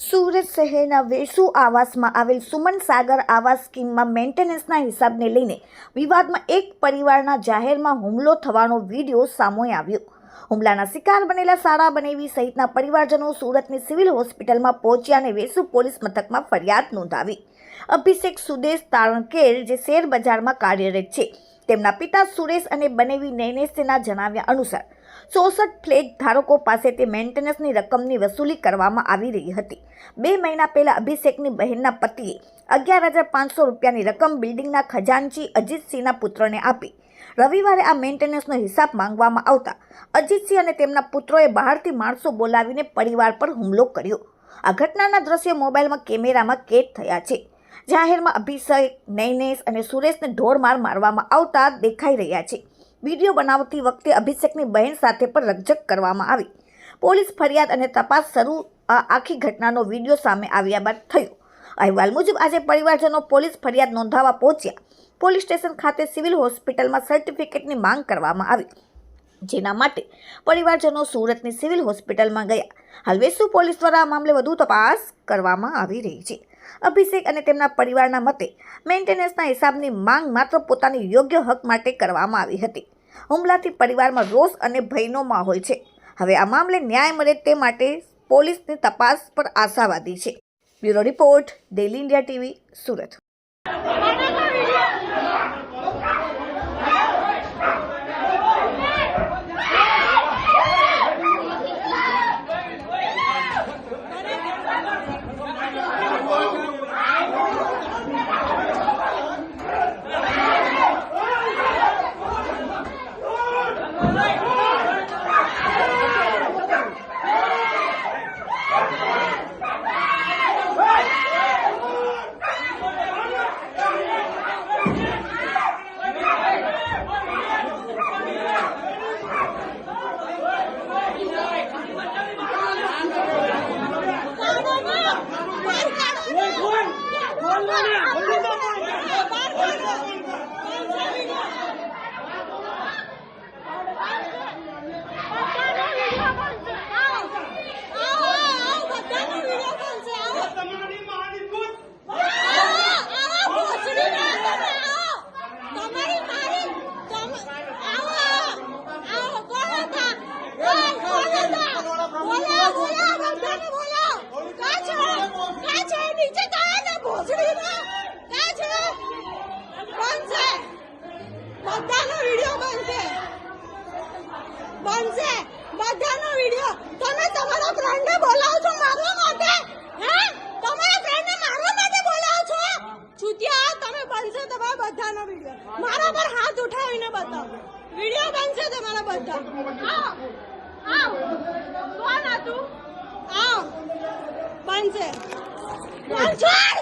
સુરત શહેરના વેસુ આવાસમાં આવેલ સુમન સાગર આવાસ સ્કીમમાં મેન્ટેનન્સના હિસાબને લઈને વિવાદમાં એક પરિવારના જાહેરમાં હુમલો થવાનો વીડિયો સામે આવ્યો. હુમલાના શિકાર બનેલા સારા બનેવી સહિતના પરિવારજનો સુરતની સિવિલ હોસ્પિટલમાં પહોંચ્યા અને વેસુ પોલીસ મથકમાં ફરિયાદ નોંધાવી. અભિષેક સુદેશ તારણકેર જે શેર બજારમાં કાર્યરત છે, તેમના પિતા સુરેશ અને બનેવી નૈનેશના જણાવ્યા અનુસાર ચોસઠ ફ્લેગ ધારકો પાસેથી મેન્ટેનન્સની રકમની વસૂલી કરવામાં આવી રહી હતી. બે મહિના પહેલા અભિષેકની બહેનના પતિએ અગિયાર હજાર પાંચસો રૂપિયાની રકમ બિલ્ડિંગના ખજાનચી અજીતસિંહના પુત્રને આપી. રવિવારે આ મેન્ટેનન્સનો હિસાબ માંગવામાં આવતા અજીતસિંહ અને તેમના પુત્રોએ બહારથી માણસો બોલાવીને પરિવાર પર હુમલો કર્યો. આ ઘટનાના દ્રશ્યો મોબાઈલમાં કેમેરામાં કેદ થયા છે. જાહેરમાં અભિષેક, નૈનેશ અને સુરેશને ઢોરમાર મારવામાં આવતા દેખાઈ રહ્યા છે. વીડિયો બનાવતી વખતે અભિષેકની બહેન સાથે પણ રકઝક કરવામાં આવી. પોલીસ ફરિયાદ અને તપાસ શરૂ આ આખી ઘટનાનો વીડિયો સામે આવ્યા બાદ થયો. અહેવાલ મુજબ આજે પરિવારજનો પોલીસ ફરિયાદ નોંધાવવા પહોંચ્યા. પોલીસ સ્ટેશન ખાતે સિવિલ હોસ્પિટલમાં સર્ટિફિકેટની માંગ કરવામાં આવી. જેના માટે પરિવારજનો સુરતની સિવિલ હોસ્પિટલમાં ગયા. હાલ વેસુ પોલીસ દ્વારા આ મામલે વધુ તપાસ કરવામાં આવી રહી છે. અભિષેક અને તેમના પરિવારના મતે મેન્ટેનન્સના હિસાબની માંગ માત્ર પોતાની યોગ્ય હક માટે કરવામાં આવી હતી. હુમલાથી પરિવારમાં રોષ અને ભયનો માહોલ છે. હવે આ મામલે ન્યાય મળે તે માટે પોલીસની તપાસ પર આશાવાદી છે. Bureau report daily India TV, Surat. બનશે. બધાનો વીડિયો. તમે તમારા ફ્રેન્ડને બોલાવો છો મારવા માટે? હે? તમારા ફ્રેન્ડને મારવા માટે બોલાવો છો? છૂટિયા તમે બનશે તમારા બધાનો વીડિયો. મારા પર હાથ ઉઠાવીને બતાવો. વીડિયો બનશે તમારા બધા. આવ. આવ. કોણ હતું? આવ. બનશે. બનશે?